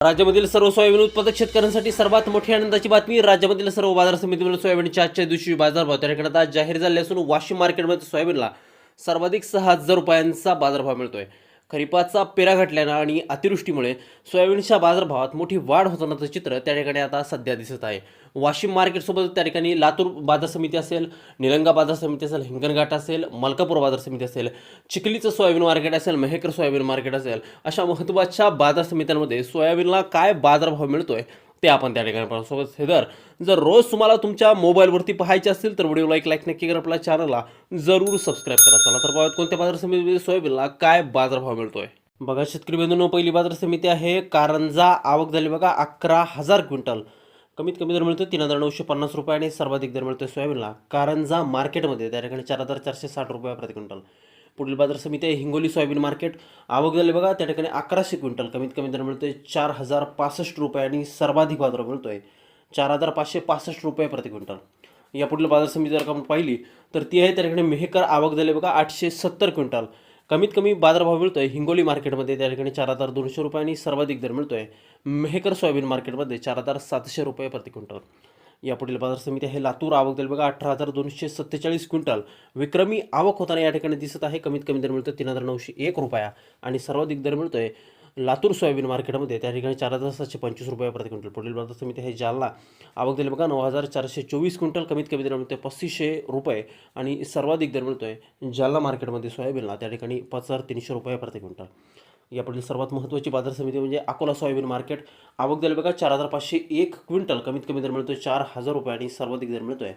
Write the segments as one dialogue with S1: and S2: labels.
S1: राज्यामधील सर्व सोयाबीन उत्पादक शेतकऱ्यांसाठी सर्वात मोठी आनंदाची बातमी. राज्यामधील सर्व बाजार समितीमध्ये सोयाबीनच्या आजच्या दिवशी बाजारभाव भाव ठिकाणी आता जाहीर झाले असून वाशिम मार्केटमध्ये सोयाबीनला सर्वाधिक सहा हजार रुपयांचा बाजारभाव मिळतोय. खरीपाचा पेरा घटल्यानं आणि अतिवृष्टीमुळे सोयाबीनच्या बाजारभावात मोठी वाढ होतानाचं चित्र त्या ठिकाणी आता सध्या दिसत आहे. वाशिम मार्केटसोबत त्या ठिकाणी लातूर बाजार समिती असेल निलंगा बाजार समिती असेल हिंगणघाट असेल मलकापूर बाजार समिती असेल चिखलीचं सोयाबीन मार्केट असेल मेहेकर सोयाबीन मार्केट असेल अशा महत्त्वाच्या बाजार समित्यांमध्ये सोयाबीनला काय बाजारभाव मिळतोय ते आपण त्या ठिकाणी पाहू सोबत हे दर जर रोज तुम्हाला तुमच्या मोबाईलवरती पाहायचे असतील तर व्हिडिओला एक लाईक नक्की करा आपल्या चॅनलला जरूर सबस्क्राईब करा. चला तर पाहूयात कोणत्या बाजार समितीमध्ये सोयाबीनला काय बाजारभाव मिळतोय. बघा शेतकरी बंधूंनो पहिली बाजार समिती आहे कारंजा. आवक झाली बघा अकरा हजार क्विंटल. कमीत कमी दर मिळतो तीन हजार नऊशे पन्नास रुपये आणि सर्वाधिक दर मिळतोय सोयाबीनला. कारंजा मार्केटमध्ये त्या ठिकाणी चार हजार चारशे साठ रुपये प्रति क्विंटल. पुढील बाजार समिती आहे हिंगोली सोयाबीन मार्केट आवक झाली बघा. त्या ठिकाणी अकराशे क्विंटल कमीत कमी दर मिळतोय चार हजार पासष्ट रुपये आणि सर्वाधिक बाजार मिळतोय चार हजार पाचशे पासष्ट रुपये प्रति क्विंटल. या पुढील बाजार समिती जर का आपण पाहिली तर ती आहे त्या ठिकाणी मेहकर आवक झाली बघा आठशे सत्तर क्विंटल. कमीत कमी बाजारभाव मिळतोय हिंगोली मार्केटमध्ये त्या ठिकाणी चार हजार दोनशे रुपये आणि सर्वाधिक दर मिळतोय मेहकर सोयाबीन मार्केटमध्ये चार हजार सातशे रुपये प्रति क्विंटल. यापुढील बाजार समिती आहे लातूर आवक दर बघा अठरा हजार दोनशे सत्तेचाळीस क्विंटल विक्रमी आवक होताना या ठिकाणी दिसत आहे. कमीत कमी दर मिळतो तीन हजार नऊशे एक रुपया आणि सर्वाधिक दर मिळतोय लातूर सोयाबीन मार्केटमध्ये. त्या ठिकाणी चार हजार सातशे पंचवीस रुपये प्रति क्विंटल. पुढील बाजार समिती आहे जालना आवक दिली बघा नऊ हजार चारशे चोवीस क्विंटल कमीत कमी दर मिळतोय पस्तीसशे रुपये आणि सर्वाधिक दर मिळतोय जालना मार्केटमध्ये सोयाबीनला. त्या ठिकाणी पाच हजार तीनशे रुपये प्रति क्विंटल. यापुढील सर्वात महत्त्वाची बाजार समिती म्हणजे अकोला सोयाबीन मार्केट. आवक दिली बघा चार हजार पाचशे एक क्विंटल. कमीत कमी दर मिळतोय चार हजार रुपये आणि सर्वाधिक दर मिळतोय.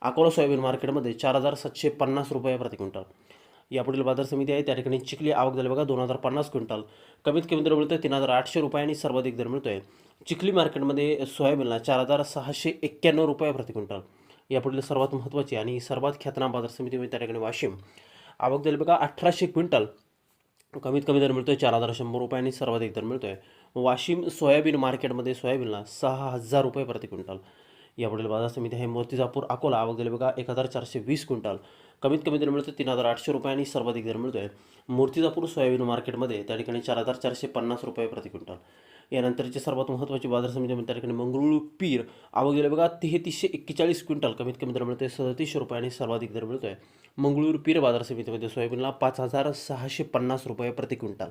S1: अकोला सोयाबीन मार्केटमध्ये चार हजार सातशे पन्नास रुपये प्रति क्विंटल. यापुढील बाजार समिती आहे त्या ठिकाणी चिखली आवक झाली बघा दोन हजार पन्नास क्विंटल. कमीत कमी दर मिळतोय तीन हजार आठशे रुपये आणि सर्वाधिक दर मिळतोय. चिखली मार्केटमध्ये सोयाबीनला चार हजार सहाशे एक्क्याण्णव रुपये प्रति क्विंटल. यापुढील सर्वात महत्त्वाची आणि सर्वात ख्यातनाम बाजार समिती म्हणजे त्या ठिकाणी वाशिम. आवक झाली बघा अठराशे क्विंटल. कमीत कमी दर मिळतो आहे चार हजार शंभर रुपये आणि सर्वाधिक दर मिळतो आहे वाशिम सोयाबीन मार्केटमध्ये सोयाबीनला सहा हजार रुपये प्रति क्विंटल. यापुढील बाजार समिती आहे मूर्तिजापूर अकोला. आवक दिली बघा एक हजार चारशे वीस क्विंटल. कमीत कमी दर मिळतो तीन हजार आठशे रुपये आणि सर्वाधिक दर मिळतो आहे मूर्तिजापूर सोयाबीन मार्केटमध्ये त्या ठिकाणी चार हजार चारशे पन्नास रुपये प्रति क्विंटल. यानंतरची सर्वात महत्त्वाची बाजार समिती म्हणजे त्या ठिकाणी मंगळूर पीर. आवक दिली बघा तेहतीसशे एक्केचाळीस क्विंटल. कमीत कमी दर मिळतोय सदतीसशे रुपये आणि सर्वाधिक दर मिळतोय. मंगळूर पीर बाजार समितीमध्ये सोयाबीनला पाच हजार सहाशे पन्नास रुपये प्रति क्विंटल.